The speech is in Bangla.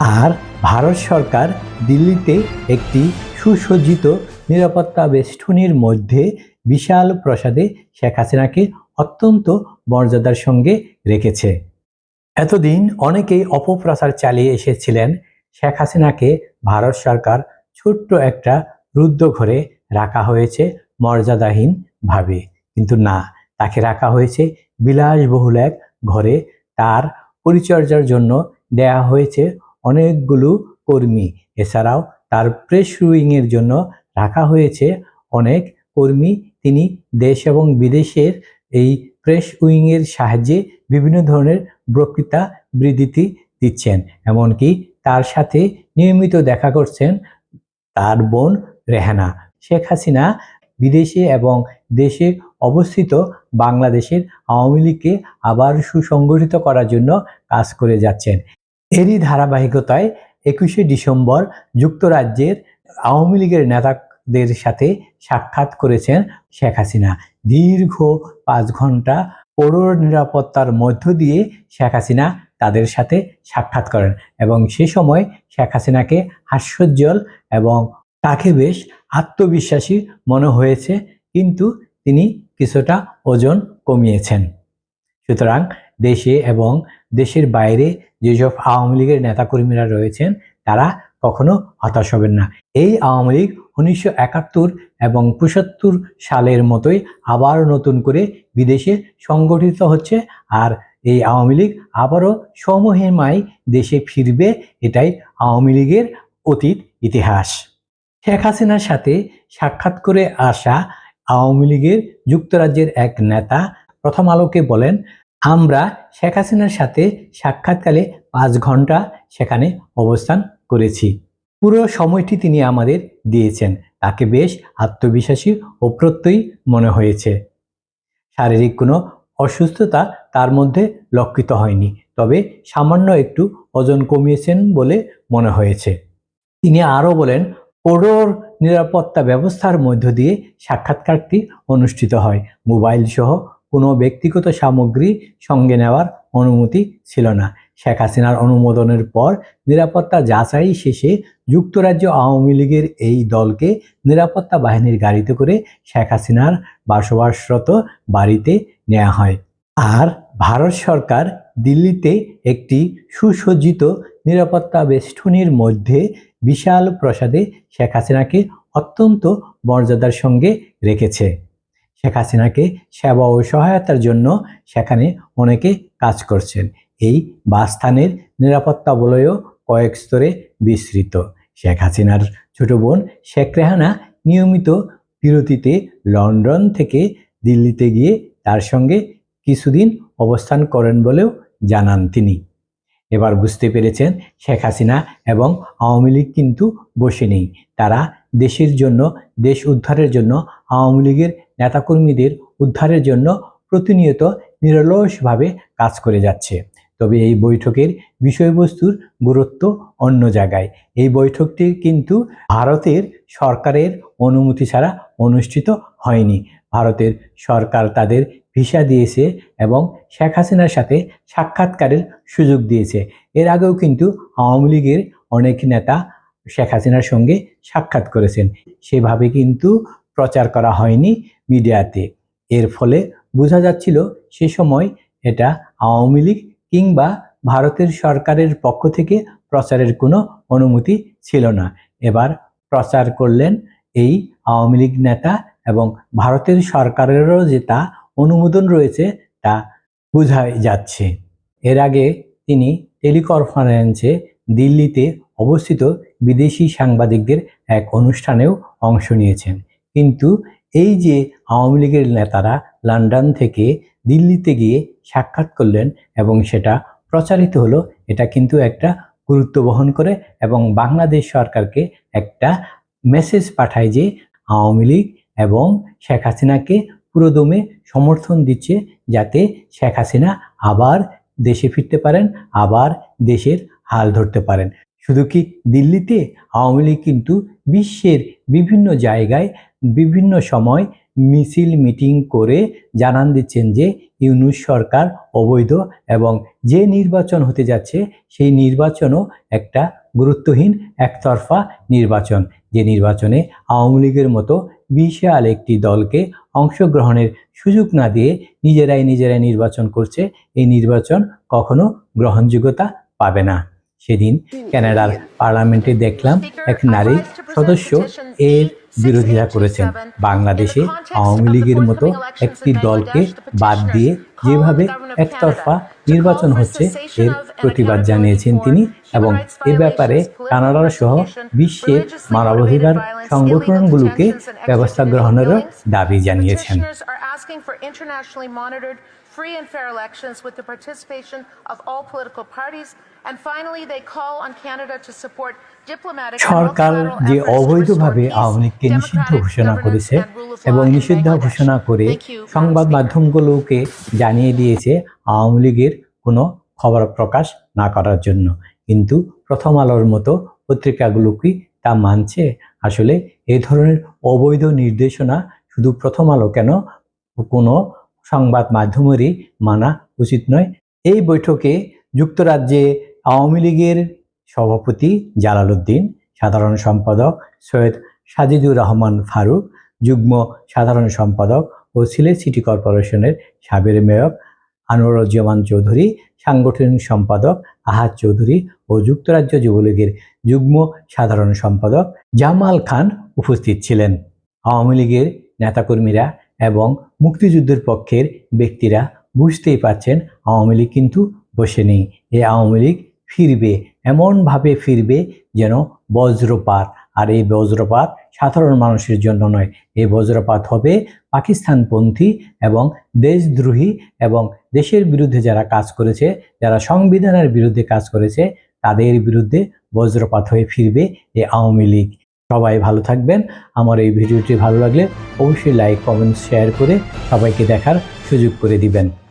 আর ভারত সরকার দিল্লিতে একটি সুসজ্জিত নিরাপত্তা বেষ্টনীর মধ্যে বিশাল প্রসাদে শেখ হাসিনাকে অত্যন্ত মর্যাদার সঙ্গে রেখেছে। এতদিন অনেকেই অপপ্রচার চালিয়ে এসেছিলেন শেখ হাসিনাকে ভারত সরকার ছোট্ট একটা রুদ্ধ ঘরে রাখা হয়েছে মর্যাদাহীন ভাবে। কিন্তু না, তাকে রাখা হয়েছে বিলাসবহুল এক ঘরে। তার পরিচর্যার জন্য দেয়া হয়েছে অনেকগুলো কর্মী। এছাড়াও তার প্রেস উইংয়ের জন্য রাখা হয়েছে অনেক কর্মী। তিনি দেশ এবং বিদেশের এই প্রেস উইংয়ের সাহায্যে বিভিন্ন ধরনের বক্তৃতা বৃদ্ধিতি দিচ্ছেন। এমনকি তার সাথে নিয়মিত দেখা করছেন তার বোন রেহানা। শেখ হাসিনা বিদেশে এবং দেশে অবস্থিত বাংলাদেশের আওয়ামী লীগকে আবার সুসংগঠিত করার জন্য কাজ করে যাচ্ছেন। এরই ধারাবাহিকতায় একুশে ডিসেম্বর যুক্তরাজ্যের আওয়ামী লীগের নেতাদের সাথে সাক্ষাৎ করেছেন শেখ হাসিনা। দীর্ঘ পাঁচ ঘণ্টা পৌর নিরাপত্তার মধ্য দিয়ে শেখ হাসিনা তাদের সাথে সাক্ষাৎ করেন এবং সে সময় শেখ হাসিনাকে হাস্যোজ্জ্বল এবং তাকে বেশ আত্মবিশ্বাসী মনে হয়েছে, কিন্তু তিনি কিছুটা ওজন কমিয়েছেন। সুতরাং দেশে এবং দেশের বাইরে যেসব আওয়ামী লীগের নেতাকর্মীরা রয়েছেন, তারা কখনো হতাশ হবেন না। এই আওয়ামী লীগ উনিশশো একাত্তর এবং পঁচাত্তর সালের মতোই আবার নতুন করে বিদেশে সংগঠিত হচ্ছে আর এই আওয়ামী লীগ আবারও সমহেমায় দেশে ফিরবে, এটাই আওয়ামী লীগের অতীত ইতিহাস। শেখ হাসিনার সাথে সাক্ষাৎ করে আসা আওয়ামী লীগের যুক্তরাজ্যের এক নেতা প্রথম আলোকে বলেন আমরা শেখ হাসিনার সাথে সাক্ষাৎকালে পাঁচ ঘণ্টা সেখানে অবস্থান করেছি। পুরো সময়টি তিনি আমাদের দিয়েছেন। তাকে বেশ আত্মবিশ্বাসী ও প্রত্যয়ী মনে হয়েছে। শারীরিক কোনো অসুস্থতা তার মধ্যে লক্ষিত হয়নি, তবে সামান্য একটু ওজন কমিয়েছেন বলে মনে হয়েছে। তিনি আরও বলেন পৌর নিরাপত্তা ব্যবস্থার মধ্য দিয়ে সাক্ষাৎকারটি অনুষ্ঠিত হয়। মোবাইল সহ কোনো ব্যক্তিগত সামগ্রী সঙ্গে নেওয়ার অনুমতি ছিল না। শেখ হাসিনার অনুমোদনের পর নিরাপত্তা যাচাই শেষে যুক্তরাজ্য আওয়ামী লীগের এই দলকে নিরাপত্তা বাহিনীর গাড়িতে করে শেখ হাসিনার বসবাসরত বাড়িতে নেওয়া হয়। আর ভারত সরকার দিল্লিতে একটি সুসজ্জিত নিরাপত্তা বেষ্টনীর মধ্যে বিশাল প্রসাদে শেখ হাসিনাকে অত্যন্ত মর্যাদার সঙ্গে রেখেছে। শেখ হাসিনাকে সেবা ও সহায়তার জন্য সেখানে অনেকে কাজ করছেন। এই বাসস্থানের নিরাপত্তা বলয়ও কয়েক স্তরে বিস্তৃত। শেখ হাসিনার ছোট বোন শেখ রেহানা নিয়মিত বিরতিতে লন্ডন থেকে দিল্লিতে গিয়ে তার সঙ্গে কিছুদিন অবস্থান করেন বলেও জানান তিনি। এবার বুঝতে পেরেছেন শেখ হাসিনা এবং আওয়ামী লীগ কিন্তু বসে নেই। তারা দেশের জন্য, দেশ উদ্ধারের জন্য আওয়ামী লীগের নেতাকর্মীদের উদ্ধারের জন্য প্রতিনিয়ত নিরলসভাবে কাজ করে যাচ্ছে। তবে এই বৈঠকের বিষয়বস্তুর গুরুত্ব অন্য জায়গায়। এই বৈঠকটি কিন্তু ভারতের সরকারের অনুমতি ছাড়া অনুষ্ঠিত হয়নি। ভারতের সরকার তাদের ভিসা দিয়েছে এবং শেখ হাসিনার সাথে সাক্ষাৎকারের সুযোগ দিয়েছে। এর আগেও কিন্তু আওয়ামী লীগের অনেক নেতা শেখ হাসিনার সঙ্গে সাক্ষাৎ করেছেন। সেভাবে কিন্তু প্রচার করা হয়নি মিডিয়াতে। এর ফলে বোঝা যাচ্ছিল সে সময় এটা আওয়ামী লীগ কিংবা ভারতের সরকারের পক্ষ থেকে প্রচারের কোনো অনুমতি ছিল না। এবার প্রচার করলেন এই আওয়ামী লীগ নেতা এবং ভারতের সরকারেরও যে তা অনুমোদন রয়েছে তা বোঝাই যাচ্ছে। এর আগে তিনি টেলিকনফারেন্সে দিল্লিতে অবস্থিত বিদেশি সাংবাদিকদের এক অনুষ্ঠানেও অংশ নিয়েছেন। কিন্তু এই যে আওয়ামী লীগের নেতারা লন্ডন থেকে দিল্লিতে গিয়ে সাক্ষাৎ করলেন এবং সেটা প্রচারিত হলো, এটা কিন্তু একটা গুরুত্ব বহন করে এবং বাংলাদেশ সরকারকে একটা মেসেজ পাঠায় যে আওয়ামী লীগ এবং শেখ হাসিনাকে পুরোদমে সমর্থন দিচ্ছে যাতে শেখ হাসিনা আবার দেশে ফিরতে পারেন, আবার দেশের হাল ধরতে পারেন। শুধু কি দিল্লিতে? আওয়ামী লীগ কিন্তু বিশ্বের বিভিন্ন জায়গায় বিভিন্ন সময় মিছিল মিটিং করে জানান দিচ্ছেন যে ইউনুস সরকার অবৈধ এবং যে নির্বাচন হতে যাচ্ছে সেই নির্বাচনও একটা গুরুত্বহীন একতরফা নির্বাচন। যে নির্বাচনে আওয়ামী লীগের মতো বিশাল একটি দলকে অংশগ্রহণের সুযোগ না দিয়ে নিজেরাই নিজেরাই নির্বাচন করছে এই নির্বাচন কখনো গ্রহণযোগ্যতা পাবে না। সেদিন ক্যানাডার পার্লামেন্টে দেখলাম এক নারী সদস্য এর বিরোধিতা করেছেন বাংলাদেশে আওয়ামী লীগের মতো একটি দলকে বাদ দিয়ে যেভাবে একতরফা নির্বাচন হচ্ছে, এর প্রতিবাদ জানিয়েছেন তিনি এবং এ ব্যাপারে কানাডার সহ বিশ্বের মানবাধিকার সংগঠনগুলোকে ব্যবস্থা গ্রহণেরও দাবি জানিয়েছেন free and fair elections with the participation of all political parties. সরকার যে অবৈধভাবে আওয়ামী লীগকে নিষিদ্ধ ঘোষণা করেছে এবং নিষিদ্ধ ঘোষণা করে সংবাদ মাধ্যমগুলোকে জানিয়ে দিয়েছে আওয়ামী লীগের কোনো খবর প্রকাশ না করার জন্য। কিন্তু প্রথম আলোর মতো পত্রিকাগুলো কি তা মানছে? আসলে এই ধরনের অবৈধ নির্দেশনা শুধু প্রথম আলো কেন? কোনো সংবাদ মাধ্যমেরই মানা উচিত নয়। এই বৈঠকে যুক্তরাজ্যে আওয়ামী লীগের সভাপতি জালাল উদ্দিন সাধারণ সম্পাদক সৈয়দ সাজিদুর রহমান ফারুক, যুগ্ম সাধারণ সম্পাদক ও সিলেট সিটি কর্পোরেশনের সাবের মেয়র আনোয়ারুজ্জামান চৌধুরী, সাংগঠনিক সম্পাদক আহাদ চৌধুরী ও যুক্তরাজ্য যুবলীগের যুগ্ম সাধারণ সম্পাদক জামাল খান উপস্থিত ছিলেন। আওয়ামী লীগের নেতাকর্মীরা এবং মুক্তিযুদ্ধের পক্ষের ব্যক্তিরা বুঝতেই পারছেন আওয়ামী লীগ কিন্তু বসে নেই এই আওয়ামী লীগ ফিরবে, এমনভাবে ফিরবে যেন বজ্রপাত। আর এই বজ্রপাত সাধারণ মানুষের জন্য নয় এই বজ্রপাত হবে পাকিস্তানপন্থী এবং দেশদ্রোহী এবং দেশের বিরুদ্ধে যারা কাজ করেছে, যারা সংবিধানের বিরুদ্ধে কাজ করেছে, তাদের বিরুদ্ধে বজ্রপাত হয়ে ফিরবে এই আওয়ামী লীগ। সবাই ভালো থাকবেন। আমার এই ভিডিওটি ভালো লাগলে অবশ্যই লাইক কমেন্ট শেয়ার করে সবাইকে দেখার সুযোগ করে দিবেন।